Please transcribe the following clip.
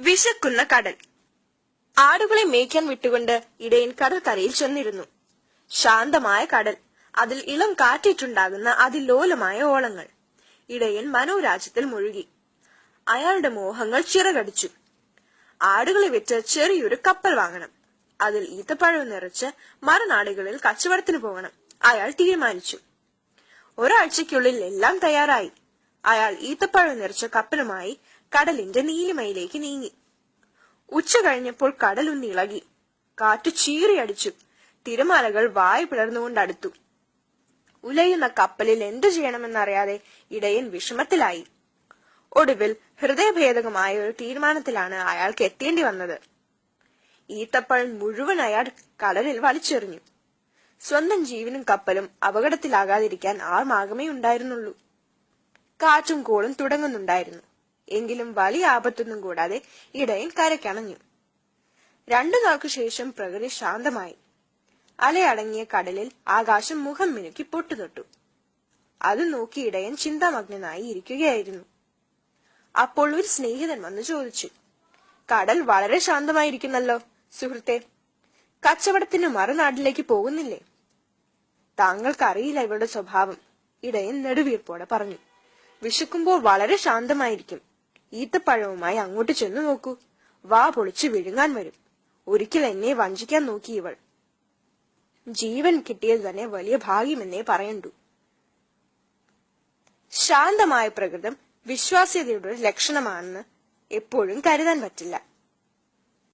വിശക്കുന്ന കടൽ. ആടുകളെ മേയ്ക്കാൻ വിട്ടുകൊണ്ട് ഇടയൻ കടൽക്കരയിൽ ചെന്നിരുന്നു. ശാന്തമായ കടൽ. അതിൽ ഇളം കാറ്റിട്ടുണ്ടാകുന്ന അതിലോലമായ ഓളങ്ങൾ. ഇടയൻ മനോരാജ്യത്തിൽ മുഴുകി. അയാളുടെ മോഹങ്ങൾ ചിറകടിച്ചു. ആടുകളെ വിറ്റ് ചെറിയൊരു കപ്പൽ വാങ്ങണം. അതിൽ ഈത്തപ്പഴം നിറച്ച് മറുനാടുകളിൽ കച്ചവടത്തിന് പോകണം. അയാൾ തീരുമാനിച്ചു. ഒരാഴ്ചക്കുള്ളിൽ എല്ലാം തയ്യാറായി. അയാൾ ഈത്തപ്പഴം നിറച്ച കപ്പലുമായി കടലിന്റെ നീലിമയിലേക്ക് നീങ്ങി. ഉച്ച കഴിഞ്ഞപ്പോൾ കടലൊന്നിളകി കാറ്റ് ചീറിയടിച്ചു തിരമാലകൾ വായ പിളർന്നുകൊണ്ടടുത്തു. ഉലയുന്ന കപ്പലിൽ എന്തു ചെയ്യണമെന്നറിയാതെ ഇടയൻ വിഷമത്തിലായി. ഒടുവിൽ ഹൃദയഭേദകമായ ഒരു തീരുമാനത്തിലാണ് അയാൾക്ക് എത്തേണ്ടി വന്നത്. ഈത്തപ്പഴം മുഴുവൻ അയാൾ കടലിൽ വലിച്ചെറിഞ്ഞു. സ്വന്തം ജീവനും കപ്പലും അപകടത്തിലാകാതിരിക്കാൻ ആ മാർഗമേ ഉണ്ടായിരുന്നുള്ളൂ. കാറ്റും കോളും തുടങ്ങുന്നുണ്ടായിരുന്നു. എങ്കിലും വലിയ ആപത്തൊന്നും കൂടാതെ ഇടയൻ കരക്കണഞ്ഞു. രണ്ടു നാൾക്കു ശേഷം പ്രകൃതി ശാന്തമായി. അലയടങ്ങിയ കടലിൽ ആകാശം മുഖം മിനുക്കി പൊട്ടുതൊട്ടു. അത് നോക്കി ഇടയൻ ചിന്താമഗ്നനായി ഇരിക്കുകയായിരുന്നു. അപ്പോൾ ഒരു സ്നേഹിതൻ വന്നു ചോദിച്ചു കടൽ വളരെ ശാന്തമായിരിക്കുന്നല്ലോ സുഹൃത്തെ? കച്ചവടത്തിന് മറുനാട്ടിലേക്ക് പോകുന്നില്ലേ? താങ്കൾക്കറിയില്ല ഇവളുടെ സ്വഭാവം ഇടയൻ നെടുവീർപ്പോടെ പറഞ്ഞു. വിശക്കുമ്പോൾ വളരെ ശാന്തമായിരിക്കും. ഈത്തപ്പഴവുമായി അങ്ങോട്ട് ചെന്നു നോക്കൂ. വാ പൊളിച്ചു വിഴുങ്ങാൻ വരും. ഒരിക്കൽ എന്നെ വഞ്ചിക്കാൻ നോക്കി ഇവൾ. ജീവൻ കിട്ടിയത് തന്നെ വലിയ ഭാഗ്യമെന്നേ പറയണ്ടു. ശാന്തമായ പ്രകൃതം വിശ്വാസ്യതയുടെ ഒരു ലക്ഷണമാണെന്ന് എപ്പോഴും കരുതാൻ പറ്റില്ല.